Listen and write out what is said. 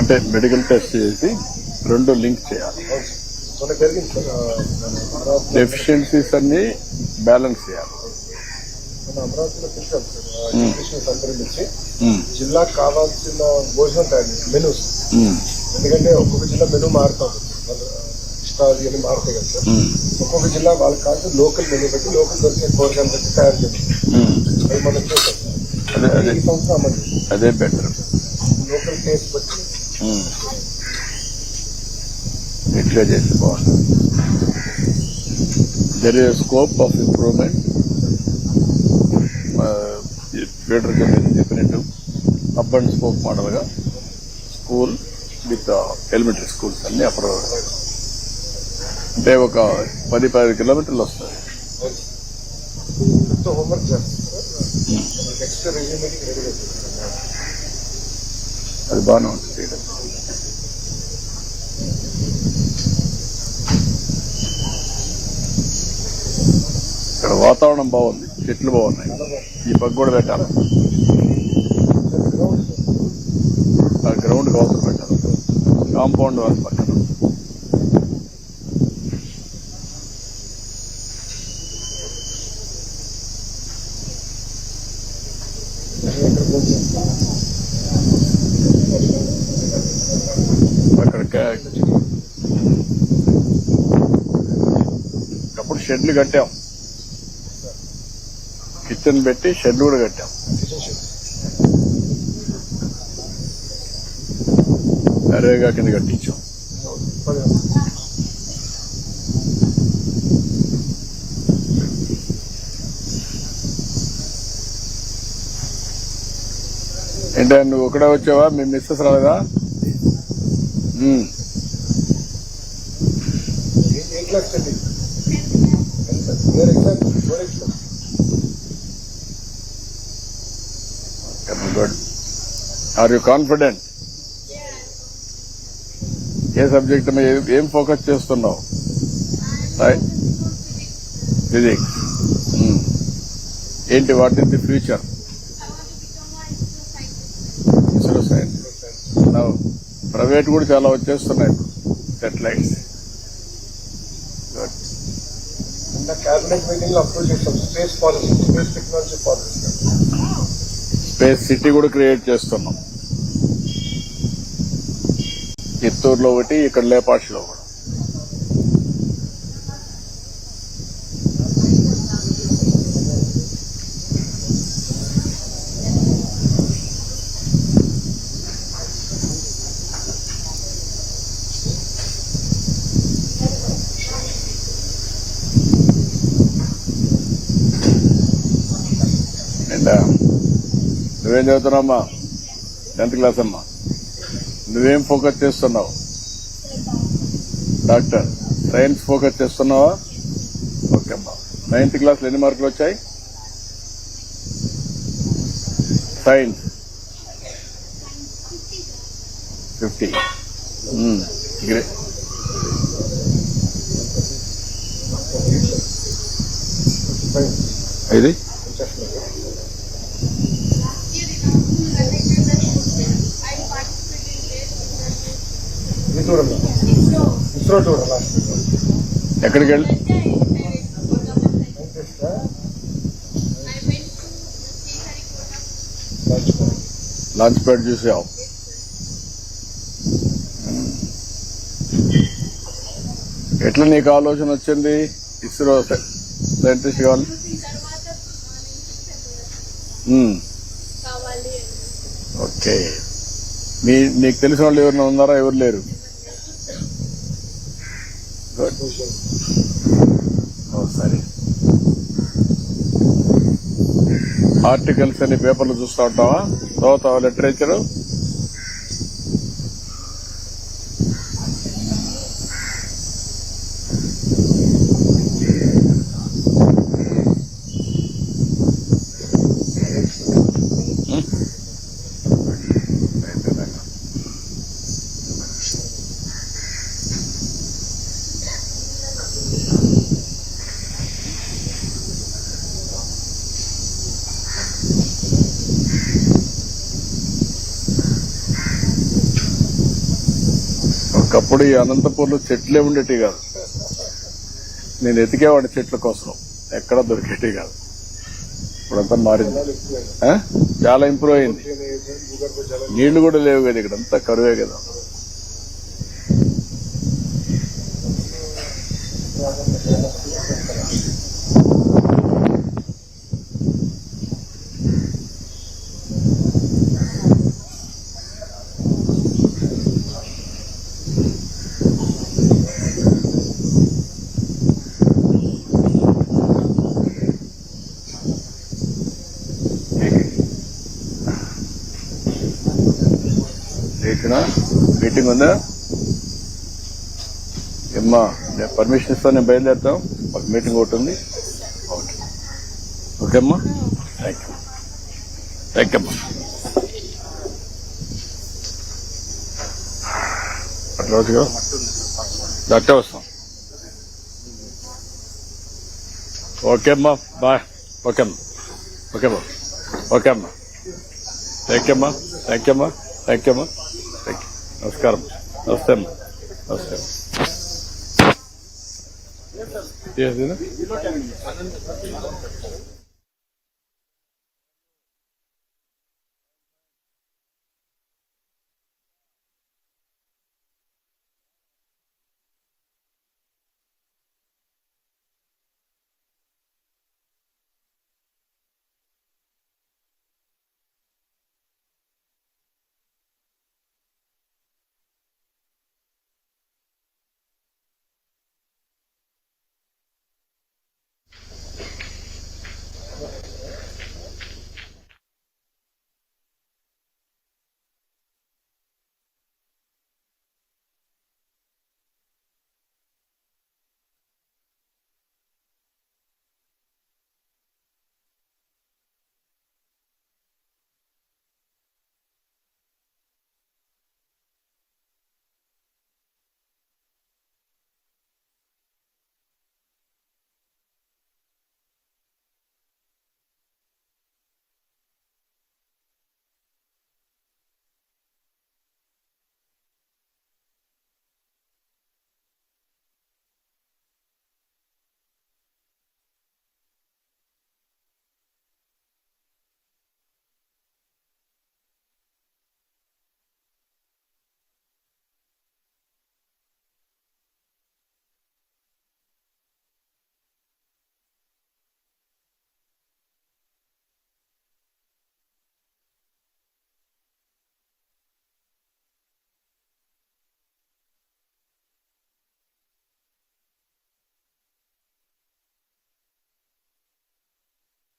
అంటే medical test చేసి రెండు లింక్ చేయాలి. డెఫిషియన్సీస్ అన్ని బ్యాలెన్స్ చేయాలి. మన అమరావతిలో పిలిచాం సార్ ఉమ్, జిల్లాకు కావాల్సిన భోజనం తయారు చేసి మెనూస్ ఉమ్, ఎందుకంటే ఒక్కొక్క జిల్లా మెనూ మారుతా ఇష్టాలు ఇవన్నీ మారుతాయి కదా సార్. ఒక్కొక్క జిల్లా వాళ్ళకి కావాల్సిన లోకల్ మెనూ పెట్టి లోకల్ దొరికే కూరగాయలు పెట్టి తయారు చేస్తాం. అది మనం చేస్తాం. అదే బెటర్ ఇట్లా చేస్తే బాగుంటుంది. There is scope of improvement feeder చెప్పినట్టు అప్ అండ్ స్కోప్ మోడల్గా స్కూల్ విత్ ఎలిమెంటరీ స్కూల్స్ అన్ని అప్పుడు అంటే ఒక పది పది కిలోమీటర్లు మొత్తం హోంవర్క్ అది బాగానే ఉంటుంది ఇక్కడ వాతావరణం బాగుంది చెట్లు బాగున్నాయి. ఈ పగ్గు కూడా పెట్టాలి. ఆ గ్రౌండ్ అవసరం పెట్టాలి. కాంపౌండ్ వాళ్ళ పక్కన. అప్పుడు షెడ్లు కట్టాం కిచెన్ పెట్టి షెడ్ కూడా కట్టాం కిచెన్ షెడ్ అరేగా కింద కట్టించాం ఏంటంటే నువ్వు ఒకడే వచ్చావా? మీ మిస్సెస్ రాలేదా? గుడ్ ఆర్ యూ కాన్ఫిడెంట్ ఏ సబ్జెక్ట్ మీద ఏం ఫోకస్ చేస్తున్నావు? ఫిజిక్స్ ఏంటి what is the future ISRO science private కూడా చాలా వచ్చేస్తున్నాయి. సెటిలైట్స్ గుడ్ నిన్న క్యాబినెట్ మీటింగ్లో అప్రూవ్ చేస్తాం space policy space technology policy space city కూడా క్రియేట్ చేస్తున్నాం. చిత్తూరులో ఒకటి ఇక్కడ లేపాక్షిలో కూడా నువ్వేం చదువుతున్నావమ్మా? టెన్త్ క్లాస్ అమ్మా. నువ్వేం ఫోకస్ చేస్తున్నావు? డాక్టర్. సైన్స్ ఫోకస్ చేస్తున్నావా? ఓకే అమ్మా. నైన్త్ క్లాస్లో ఎన్ని మార్కులు వచ్చాయి? సైన్స్ ఫిఫ్టీ గ్రే ఇది ఇది చూడండి. ఇస్రో చూడండి. లాస్ట్ ఎక్కడికి వెళ్ళి లాంచ్ ప్యాడ్ చూసావు. ఎట్లా నీకు ఆలోచన వచ్చింది? ఇస్రో సైంటిస్ట్ కావాలి. ఓకే. మీ నీకు తెలిసిన వాళ్ళు ఎవరైనా ఉన్నారా? ఎవరు లేరు? సరే. ఆర్టికల్స్ అనే పేపర్లు చూస్తూ ఉంటావా? చదువుతావా లిటరేచరు ఒకప్పుడు ఈ అనంతపూర్లో చెట్లే ఉండేటి కాదు. నేను ఎతికేవాడి చెట్ల కోసం. ఎక్కడ దొరికేటి కాదు. ఇప్పుడంతా మారింది. ఆ? చాలా ఇంప్రూవ్ అయింది. నీళ్ళు కూడా లేవు కదా ఇక్కడ అంతా కరువే కదా. లేచినా మీటింగ్ ఉందా ఏమ్మా నేను పర్మిషన్ ఇస్తాను నేను బయలుదేరుతాం. ఒక మీటింగ్ ఒకటి ఉంది. ఓకే. ఓకే అమ్మా థ్యాంక్ యూ థ్యాంక్ యూ అమ్మా. అట్లా రోజుగా డాక్టర్ వస్తాం. ఓకే అమ్మా బాయ్ ఓకే అమ్మా. ఓకే అమ్మా. ఓకే అమ్మా. థ్యాంక్ యూ అమ్మా. థ్యాంక్ యూ అమ్మా. థ్యాంక్ యూ అమ్మా. నమస్కారం. నమస్తే అమ్మా. నమస్తే. Yes.